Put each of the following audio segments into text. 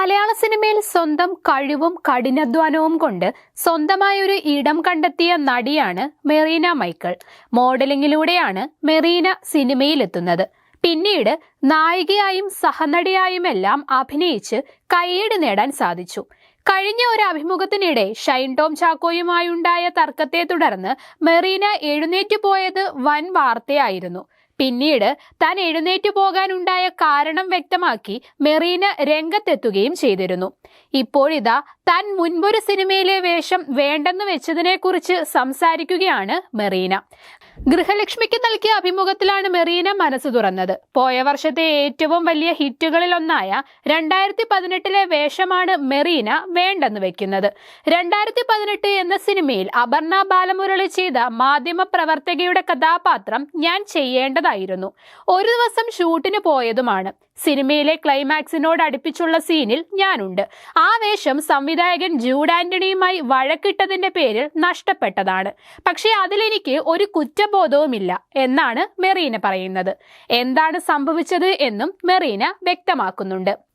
മലയാള സിനിമയിൽ സ്വന്തം കഴിവും കഠിനാധ്വാനവും കൊണ്ട് സ്വന്തമായ ഒരു ഇടം കണ്ടെത്തിയ നടിയാണ് മെറീന മൈക്കിൾ. മോഡലിംഗിലൂടെയാണ് മെറീന സിനിമയിലെത്തുന്നത്. പിന്നീട് നായികയായും സഹനടിയായുമെല്ലാം അഭിനയിച്ച് കയ്യേട് നേടാൻ സാധിച്ചു. കഴിഞ്ഞ ഒരു അഭിമുഖത്തിനിടെ ഷൈൻ ടോം ചാക്കോയുമായുണ്ടായ തർക്കത്തെ തുടർന്ന് മെറീന എഴുന്നേറ്റ് പോയത് വൻ വാർത്തയായിരുന്നു. പിന്നീട് താൻ എഴുന്നേറ്റു പോകാനുണ്ടായ കാരണം വ്യക്തമാക്കി മെറീന രംഗത്തെത്തുകയും ചെയ്തിരുന്നു. ഇപ്പോഴിതാ താൻ മുൻപൊരു സിനിമയിലെ വേഷം വേണ്ടെന്ന് വെച്ചതിനെക്കുറിച്ച് സംസാരിക്കുകയാണ് മെറീന. ഗൃഹലക്ഷ്മിക്ക് നൽകിയ അഭിമുഖത്തിലാണ് മെറീന മനസ്സ് തുറന്നത്. പോയ വർഷത്തെ ഏറ്റവും വലിയ ഹിറ്റുകളിലൊന്നായ രണ്ടായിരത്തി പതിനെട്ടിലെ വേഷമാണ് മെറീന വേണ്ടെന്ന് വെക്കുന്നത്. രണ്ടായിരത്തി പതിനെട്ട് എന്ന സിനിമയിൽ അപർണ ബാലമുരളി ചെയ്ത മാധ്യമ പ്രവർത്തകയുടെ കഥാപാത്രം ഞാൻ ചെയ്യേണ്ടതായിരുന്നു. ഒരു ദിവസം ഷൂട്ടിന് പോയതുമാണ്. സിനിമയിലെ ക്ലൈമാക്സിനോട് അടുപ്പിച്ചുള്ള സീനിൽ ഞാനുണ്ട്. ആ വേഷം സംവിധായകൻ ജൂഡ് ആന്റണിയുമായി വഴക്കിട്ടതിന്റെ പേരിൽ നഷ്ടപ്പെട്ടതാണ്. പക്ഷേ അതിലെനിക്ക് ഒരു കുറ്റബോധവുമില്ല എന്നാണ് മെറീന പറയുന്നത്. എന്താണ് സംഭവിച്ചത് എന്നും മെറീന വ്യക്തമാക്കുന്നുണ്ട്.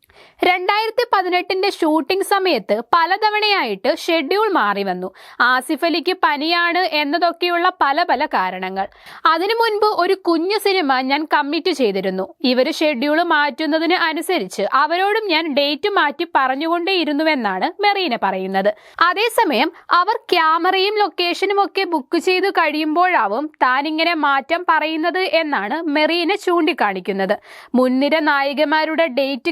രണ്ടായിരത്തി പതിനെട്ടിന്റെ ഷൂട്ടിംഗ് സമയത്ത് പലതവണയായിട്ട് ഷെഡ്യൂൾ മാറി വന്നു. ആസിഫ് അലിക്ക് പനിയാണ് എന്നതൊക്കെയുള്ള പല പല കാരണങ്ങൾ. അതിനു മുൻപ് ഒരു കുഞ്ഞു സിനിമ ഞാൻ കമ്മിറ്റ് ചെയ്തിരുന്നു. ഇവർ ഷെഡ്യൂൾ മാറ്റുന്നതിന് അനുസരിച്ച് അവരോടും ഞാൻ ഡേറ്റ് മാറ്റി പറഞ്ഞുകൊണ്ടേയിരുന്നുവെന്നാണ് മെറീന പറയുന്നത്. അതേസമയം അവർ ക്യാമറയും ലൊക്കേഷനും ഒക്കെ ബുക്ക് ചെയ്തു കഴിയുമ്പോഴാവും താൻ ഇങ്ങനെ മാറ്റം പറയുന്നത് എന്നാണ് മെറീന ചൂണ്ടിക്കാണിക്കുന്നത്. മുൻനിര നായികമാരുടെ ഡേറ്റ്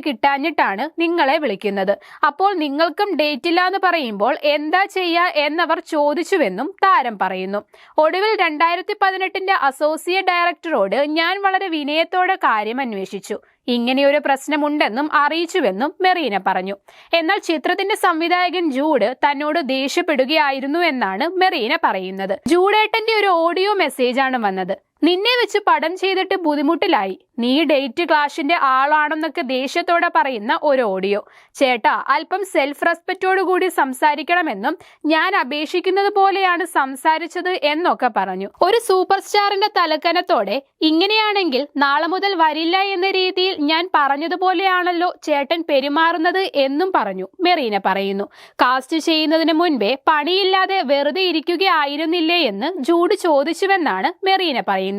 കിട്ടാഞ്ഞിട്ടാണ് നിങ്ങളെ വിളിക്കുന്നത്. അപ്പോൾ നിങ്ങൾക്കും ഡേറ്റ് ഇല്ല എന്ന് പറയുമ്പോൾ എന്താ ചെയ്യുക എന്നവർ ചോദിച്ചുവെന്നും താരം പറയുന്നു. ഒടുവിൽ രണ്ടായിരത്തി പതിനെട്ടിന്റെ അസോസിയേറ്റ് ഡയറക്ടറോട് ഞാൻ വളരെ വിനയത്തോടെ കാര്യം അന്വേഷിച്ചു. ഇങ്ങനെയൊരു പ്രശ്നമുണ്ടെന്നും അറിയിച്ചുവെന്നും മെറീന പറഞ്ഞു. എന്നാൽ ചിത്രത്തിന്റെ സംവിധായകൻ ജൂഡ് തന്നോട് ദേഷ്യപ്പെടുകയായിരുന്നു എന്നാണ് മെറീന പറയുന്നത്. ജൂഡേട്ടന്റെ ഒരു ഓഡിയോ മെസ്സേജാണ് വന്നത്. നിന്നെ വെച്ച് പടം ചെയ്തിട്ട് ബുദ്ധിമുട്ടിലായി. നീ ഡേറ്റ് ക്ലാഷിന്റെ ആളാണെന്നൊക്കെ ദേഷ്യത്തോടെ പറയുന്ന ഒരു ഓഡിയോ. ചേട്ടാ അല്പം സെൽഫ് റെസ്പെക്റ്റോടുകൂടി സംസാരിക്കണമെന്നും ഞാൻ അപേക്ഷിക്കുന്നത് പോലെയാണ് സംസാരിച്ചത് എന്നൊക്കെ പറഞ്ഞു. ഒരു സൂപ്പർ സ്റ്റാറിന്റെ തലക്കനത്തോടെ ഇങ്ങനെയാണെങ്കിൽ നാളെ മുതൽ വരില്ല എന്ന രീതിയിൽ ഞാൻ പറഞ്ഞതുപോലെയാണല്ലോ ചേട്ടൻ പെരുമാറുന്നത് എന്നും പറഞ്ഞു മെറീന പറയുന്നു. കാസ്റ്റ് ചെയ്യുന്നതിന് മുൻപേ പണിയില്ലാതെ വെറുതെ ഇരിക്കുകയായിരുന്നില്ലേ എന്ന് ജൂഡ് ചോദിച്ചുവെന്നാണ് മെറീന പറയുന്നത്.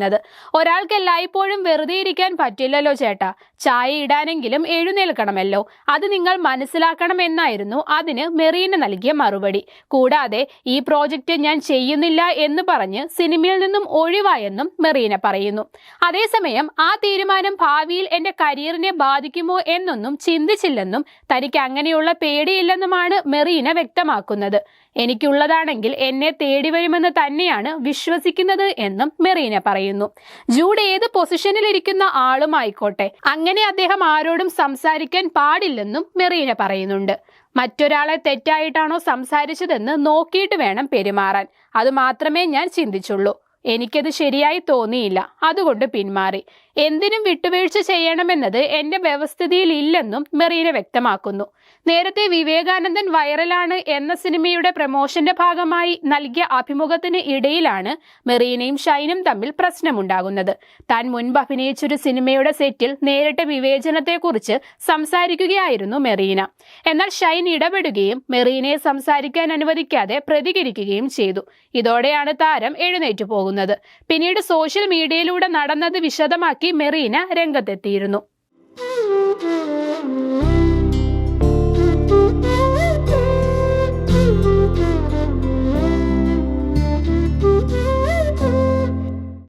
ഒരാൾക്ക് എല്ലായ്പ്പോഴും വെറുതെ ഇരിക്കാൻ പറ്റില്ലല്ലോ ചേട്ടാ. ചായ ഇടാനെങ്കിലും എഴുന്നേൽക്കണമല്ലോ. അത് നിങ്ങൾ മനസ്സിലാക്കണം മനസ്സിലാക്കണമെന്നായിരുന്നു അതിന് മെറീന നൽകിയ മറുപടി. കൂടാതെ ഈ പ്രോജക്റ്റ് ഞാൻ ചെയ്യുന്നില്ല എന്ന് പറഞ്ഞ് സിനിമയിൽ നിന്നും ഒഴിവായെന്നും മെറീന പറയുന്നു. അതേസമയം ആ തീരുമാനം ഭാവിയിൽ എന്റെ കരിയറിനെ ബാധിക്കുമോ എന്നൊന്നും ചിന്തിച്ചില്ലെന്നും തനിക്ക് അങ്ങനെയുള്ള പേടിയില്ലെന്നുമാണ് മെറീന വ്യക്തമാക്കുന്നത്. എനിക്കുള്ളതാണെങ്കിൽ എന്നെ തേടി വരുമെന്ന് തന്നെയാണ് വിശ്വസിക്കുന്നത് എന്നും മെറീന പറയുന്നു. ജൂഡ് ഏത് പൊസിഷനിലിരിക്കുന്ന ആളുമായിക്കോട്ടെ. അങ്ങനെ അദ്ദേഹം ആരോടും സംസാരിക്കാൻ പാടില്ലെന്നും മെറീന പറയുന്നുണ്ട്. മറ്റൊരാളെ തെറ്റായിട്ടാണോ സംസാരിച്ചതെന്ന് നോക്കിയിട്ട് വേണം പെരുമാറാൻ. അത് മാത്രമേ ഞാൻ ചിന്തിച്ചുള്ളൂ. എനിക്കത് ശരിയായി തോന്നിയില്ല. അതുകൊണ്ട് പിന്മാറി. എന്തിനും വിട്ടുവീഴ്ച ചെയ്യണമെന്നത് എന്റെ വ്യവസ്ഥിതിയിൽ ഇല്ലെന്നും മെറീന വ്യക്തമാക്കുന്നു. നേരത്തെ വിവേകാനന്ദൻ വൈറലാണ് എന്ന സിനിമയുടെ പ്രമോഷന്റെ ഭാഗമായി നൽകിയ അഭിമുഖത്തിന് ഇടയിലാണ് മെറീനയും ഷൈനും തമ്മിൽ പ്രശ്നമുണ്ടാകുന്നത്. താൻ മുൻപ് അഭിനയിച്ചൊരു സിനിമയുടെ സെറ്റിൽ നേരിട്ട് വിവേചനത്തെക്കുറിച്ച് സംസാരിക്കുകയായിരുന്നു മെറീന. എന്നാൽ ഷൈൻ ഇടപെടുകയും മെറീനയെ സംസാരിക്കാൻ അനുവദിക്കാതെ പ്രതികരിക്കുകയും ചെയ്തു. ഇതോടെയാണ് താരം എഴുന്നേറ്റു പോകുന്നത്. പിന്നീട് സോഷ്യൽ മീഡിയയിലൂടെ നടന്നത് വിശദമാക്കി മെറീന രംഗത്തെത്തിയിരുന്നു